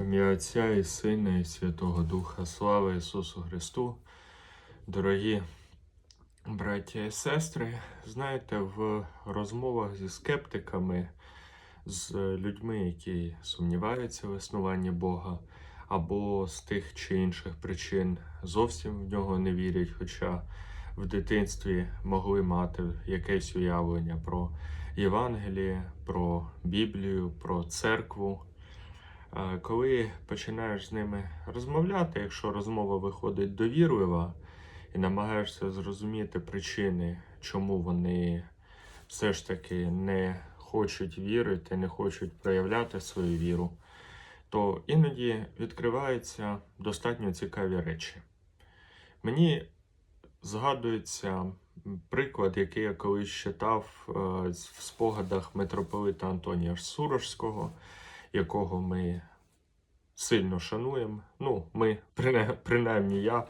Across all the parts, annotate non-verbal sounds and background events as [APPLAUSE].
Ім'я Отця і Сина, і Святого Духа, слава Ісусу Христу. Дорогі браття і сестри, знаєте, в розмовах зі скептиками, з людьми, які сумніваються в існуванні Бога, або з тих чи інших причин зовсім в нього не вірять, хоча в дитинстві могли мати якесь уявлення про Євангеліє, про Біблію, про церкву. Коли починаєш з ними розмовляти, якщо розмова виходить довірлива і намагаєшся зрозуміти причини, чому вони все ж таки не хочуть вірити, не хочуть проявляти свою віру, то іноді відкриваються достатньо цікаві речі. Мені згадується приклад, який я колись читав е, в спогадах митрополита Антонія Сурожського якого ми сильно шануємо. Ну, ми, принаймні я,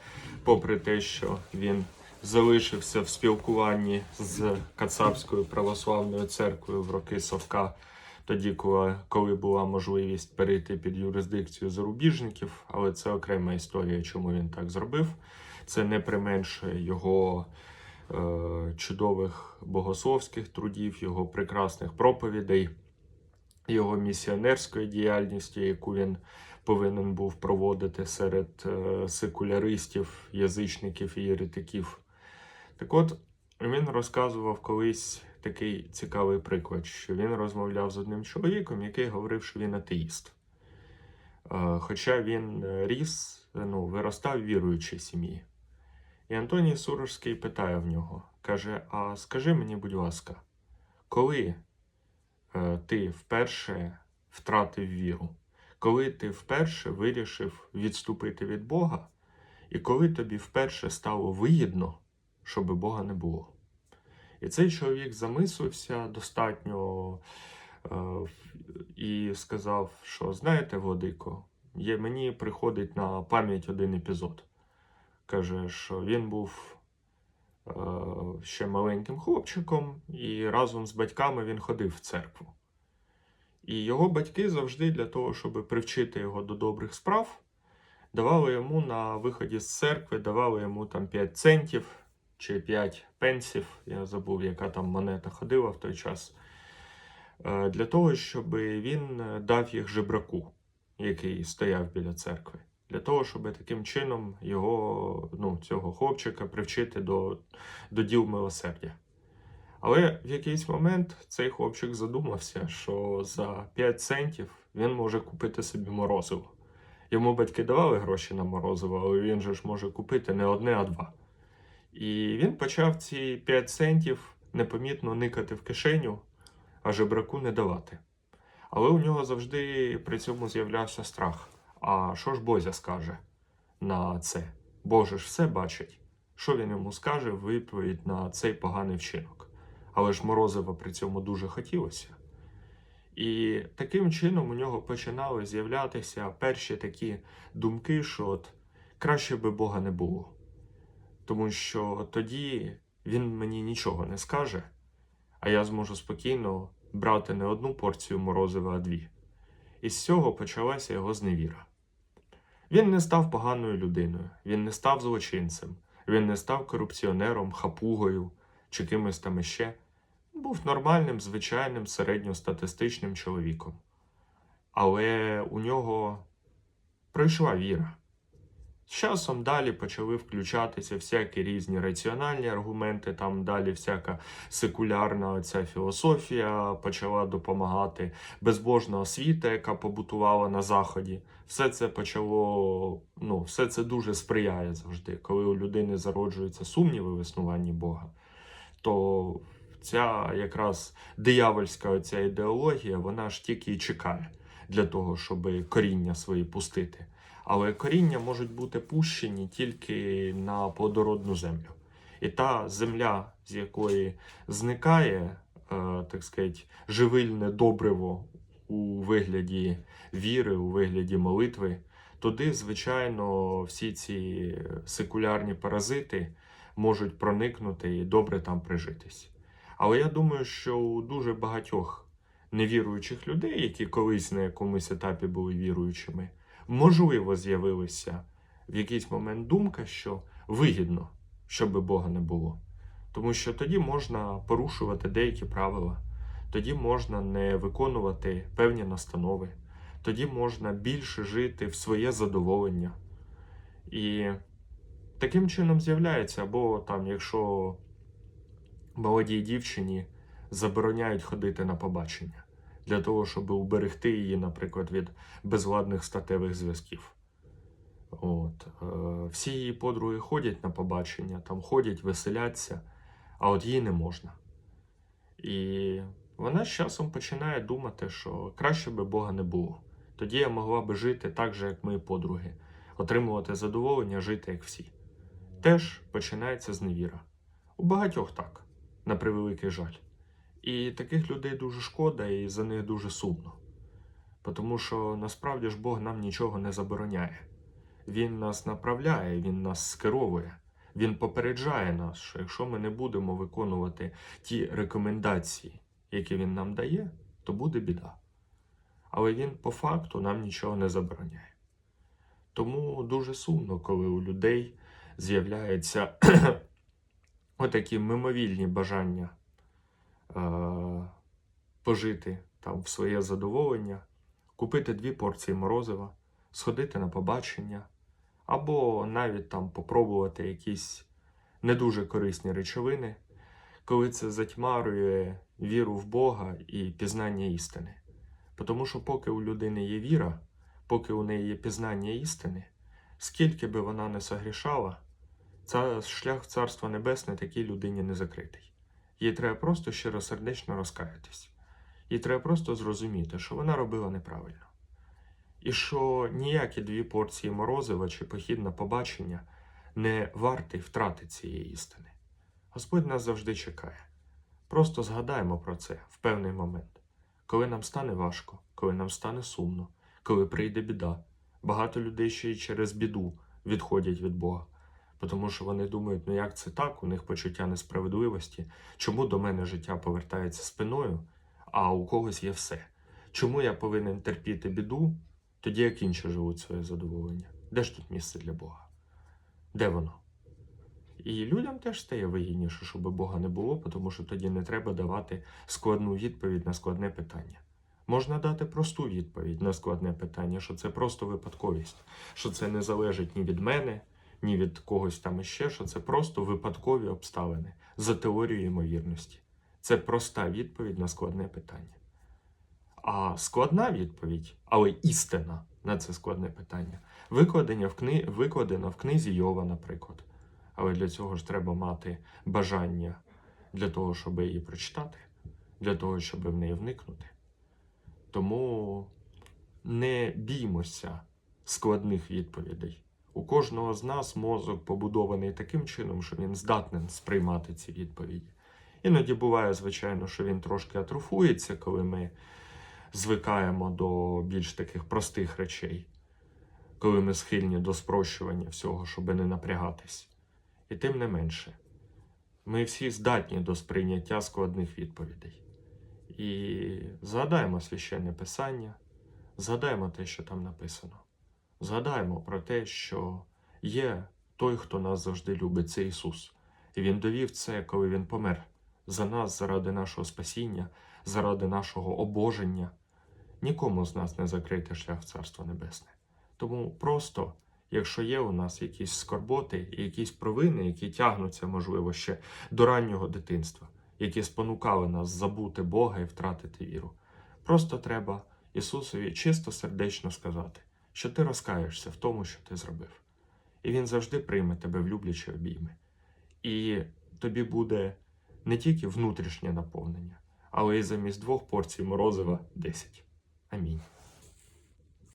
попри те, що він залишився в спілкуванні з Кацапською православною церквою в роки Совка, тоді, коли, була можливість перейти під юрисдикцію зарубіжників, але це окрема історія, чому він так зробив. Це не применшує його е, чудових богословських трудів, його прекрасних проповідей його місіонерської діяльності, яку він повинен був проводити серед е, секуляристів, язичників і єретиків. Так от він розказував колись такий цікавий приклад, що він розмовляв з одним чоловіком, який говорив, що він атеїст. Е, Хоча він е, ріс, ну, виростав віруючій сім'ї. І Антоній Сурожський питає в нього: каже: А скажи мені, будь ласка, коли ти вперше втратив віру, коли ти вперше вирішив відступити від Бога, і коли тобі вперше стало вигідно, щоб Бога не було. І цей чоловік замислився достатньо е, і сказав, що знаєте, Владико, є, мені приходить на пам'ять один епізод. Каже, що він був ще маленьким хлопчиком, і разом з батьками він ходив в церкву. І його батьки завжди для того, щоб привчити його до добрих справ, давали йому на виході з церкви, давали йому там 5 центів чи 5 пенсів. Я забув, яка там монета ходила в той час. е, Для того, щоб він е, дав їх жебраку, який стояв біля церкви. Для того, щоб таким чином його, ну, цього хлопчика привчити до, до діл милосердя. Але в якийсь момент цей хлопчик задумався, що за 5 центів він може купити собі морозиво. Йому батьки давали гроші на морозиво, але він же ж може купити не одне, а два. І він почав ці 5 центів непомітно никати в кишеню, а жебраку не давати. Але у нього завжди при цьому з'являвся страх. А що ж Бозя скаже на це? Боже ж все бачить. Що він йому скаже в відповідь на цей поганий вчинок? Але ж морозива при цьому дуже хотілося. І таким чином у нього починали з'являтися перші такі думки, що от краще би Бога не було. Тому що тоді він мені нічого не скаже, а я зможу спокійно брати не одну порцію морозива, а дві. І з цього почалася його зневіра. Він не став поганою людиною, він не став злочинцем, він не став корупціонером, хапугою чи кимось там іще. Був нормальним, звичайним середньостатистичним чоловіком. Але у нього пройшла віра. З часом далі почали включатися всякі різні раціональні аргументи, там далі всяка секулярна оця філософія почала допомагати, безбожна освіта, яка побутувала на заході. Все це почало, ну, все це дуже сприяє завжди. Коли у людини зароджуються сумніви в існуванні Бога, то ця якраз диявольська оця ідеологія, вона ж тільки і чекає для того, щоб коріння свої пустити. Але коріння можуть бути пущені тільки на плодородну землю. І та земля, з якої зникає, е, так сказати, живильне добриво у вигляді віри, у вигляді молитви, туди, звичайно, всі ці секулярні паразити можуть проникнути і добре там прижитись. Але я думаю, що у дуже багатьох невіруючих людей, які колись на якомусь етапі були віруючими, можливо, з'явилася в якийсь момент думка, що вигідно, щоб Бога не було. Тому що тоді можна порушувати деякі правила, тоді можна не виконувати певні настанови, тоді можна більше жити в своє задоволення. І таким чином з'являється, або там, якщо молодій дівчині забороняють ходити на побачення для того, щоб уберегти її, наприклад, від безладних статевих зв'язків. От. Е, всі її подруги ходять на побачення, там ходять, веселяться, а от їй не можна. І вона з часом починає думати, що краще би Бога не було. Тоді я могла би жити так же, як мої подруги, отримувати задоволення, жити як всі. Теж починається зневіра. У багатьох так, на превеликий жаль. І таких людей дуже шкода, і за них дуже сумно. Тому що насправді ж Бог нам нічого не забороняє. Він нас направляє, Він нас скеровує, Він попереджає нас, що якщо ми не будемо виконувати ті рекомендації, які він нам дає, то буде біда. Але він по факту нам нічого не забороняє. Тому дуже сумно, коли у людей з'являються [CLEARS THROAT] отакі мимовільні бажання пожити там в своє задоволення, купити дві порції морозива, сходити на побачення, або навіть там попробувати якісь не дуже корисні речовини, коли це затьмарює віру в Бога і пізнання істини. Тому що поки у людини є віра, поки у неї є пізнання істини, скільки би вона не согрішала, шлях в Царство Небесне такій людині не закритий. Їй треба просто щиросердечно розкаятись. Їй треба просто зрозуміти, що вона робила неправильно. І що ніякі дві порції морозива чи похід на побачення не вартий втрати цієї істини. Господь нас завжди чекає. Просто згадаємо про це в певний момент, коли нам стане важко, коли нам стане сумно, коли прийде біда. Багато людей ще й через біду відходять від Бога, тому що вони думають, ну як це так, у них почуття несправедливості, чому до мене життя повертається спиною, а у когось є все. Чому я повинен терпіти біду, тоді як інші живуть своє задоволення? Де ж тут місце для Бога? Де воно? І людям теж стає вигідніше, щоб Бога не було, тому що тоді не треба давати складну відповідь на складне питання. Можна дати просту відповідь на складне питання, що це просто випадковість, що це не залежить ні від мене, ні від когось там іще, що це просто випадкові обставини за теорією ймовірності. Це проста відповідь на складне питання. А складна відповідь, але істина на це складне питання, викладена в, кни... викладена в книзі Йова, наприклад. Але для цього ж треба мати бажання для того, щоб її прочитати, для того, щоб в неї вникнути. Тому не біймося складних відповідей. У кожного з нас мозок побудований таким чином, що він здатний сприймати ці відповіді. Іноді буває, звичайно, що він трошки атрофується, коли ми звикаємо до більш таких простих речей, коли ми схильні до спрощування всього, щоб не напрягатись. І тим не менше, ми всі здатні до сприйняття складних відповідей. І згадаємо священне писання, згадаємо те, що там написано. Згадаємо про те, що є той, хто нас завжди любить, це Ісус. І Він довів це, коли Він помер за нас, заради нашого спасіння, заради нашого обоження. Нікому з нас не закрити шлях в Царство Небесне. Тому просто, якщо є у нас якісь скорботи якісь провини, які тягнуться, можливо, ще до раннього дитинства, які спонукали нас забути Бога і втратити віру, просто треба Ісусові чисто сердечно сказати, що ти розкаєшся в тому, що ти зробив. І Він завжди прийме тебе в люблячі обійми. І тобі буде не тільки внутрішнє наповнення, але й замість двох порцій морозива 10. Амінь.